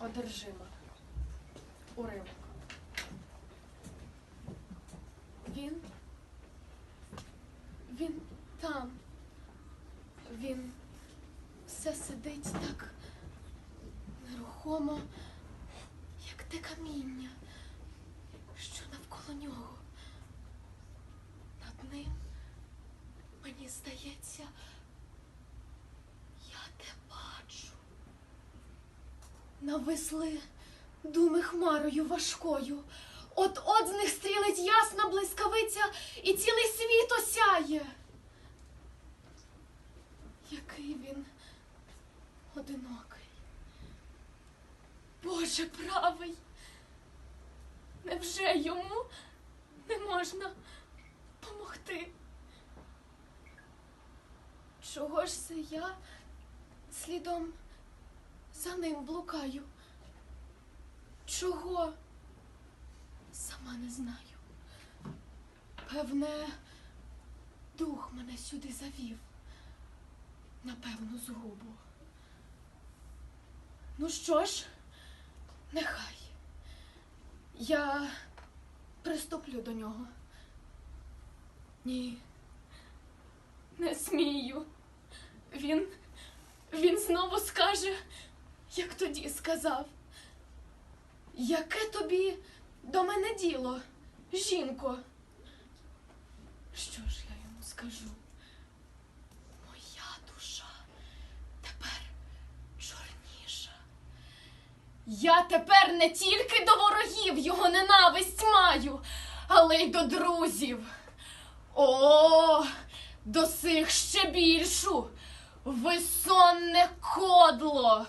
одержима. Уривок. Він. Він там. Він все сидить так нерухомо, як те каміння, що навколо нього. Над ним, мені здається, я те бачу. Нависли думи хмарою важкою. От-от з них стрілить ясна блискавиця, і цілий світ осяє. Який він одинокий. Боже правий. Невже йому не можна помогти? Чого ж це я слідом за ним блукаю? Чого? Сама не знаю. Певне, дух мене сюди завів. На певну згубу. Ну що ж, нехай. Я приступлю до нього. Ні. Не смію. Він. Він знову скаже, як тоді сказав. Яке тобі до мене діло, жінко? Що ж я йому скажу? Моя душа тепер чорніша. Я тепер не тільки до ворогів його ненависть маю, але й до друзів. О, до сих ще більшу висонне кодло.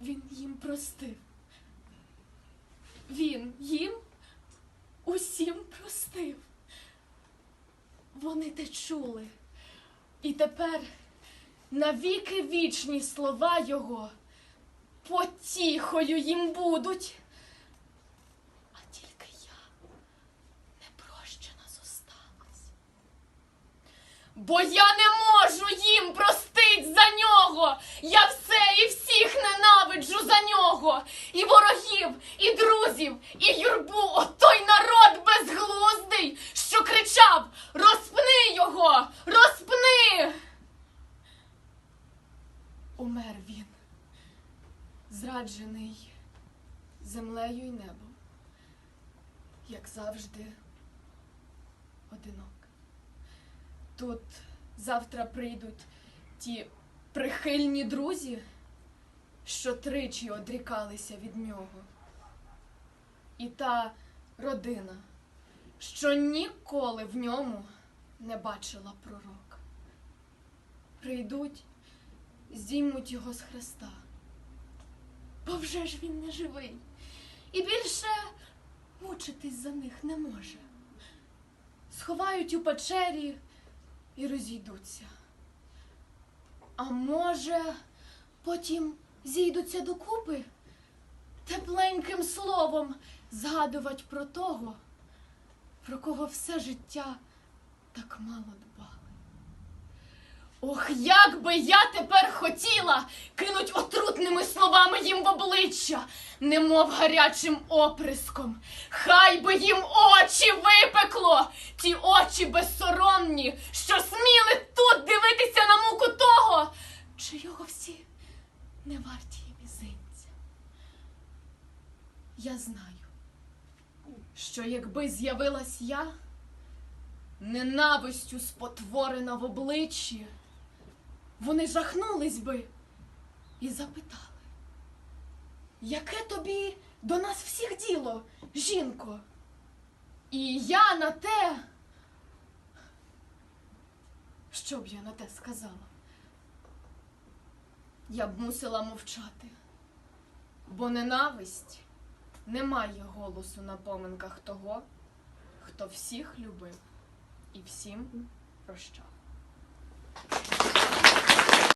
Він їм простив. Він їм усім простив. Вони те чули. І тепер навіки вічні слова його потіхою їм будуть. А тільки я непрощена зосталась. Бо я не можу їм простить за нього. Я все і всіх ненавиджу за нього. І ворогів, і друзів, і юрбу. Той народ безглуздий, що кричав: Розпни його! Розпни! Умер він, зраджений землею й небом, як завжди, одинок. Тут завтра прийдуть ті прихильні друзі, що тричі одрікалися від нього. І та родина, що ніколи в ньому не бачила пророка. Прийдуть, здіймуть його з хреста. Бо вже ж він не живий. І більше мучитись за них не може. Сховають у печері і розійдуться. А може, потім зійдуться докупи, тепленьким словом згадувати про того, про кого все життя так мало дбали. Ох, як би я тепер хотіла кинуть отрутними словами їм в обличчя, немов гарячим оприском. Хай би їм очі випекло, ті очі безсоромні, що сміли тут дивитися на муку того, чийого всі не варті і мізинця. Я знаю, що якби з'явилась я, ненавистю спотворена в обличчі, вони жахнулись би і запитали, яке тобі до нас всіх діло, жінко? І я на те. Що б я на те сказала? Я б мусила мовчати, бо ненависть не має голосу на поминках того, хто всіх любив і всім прощав.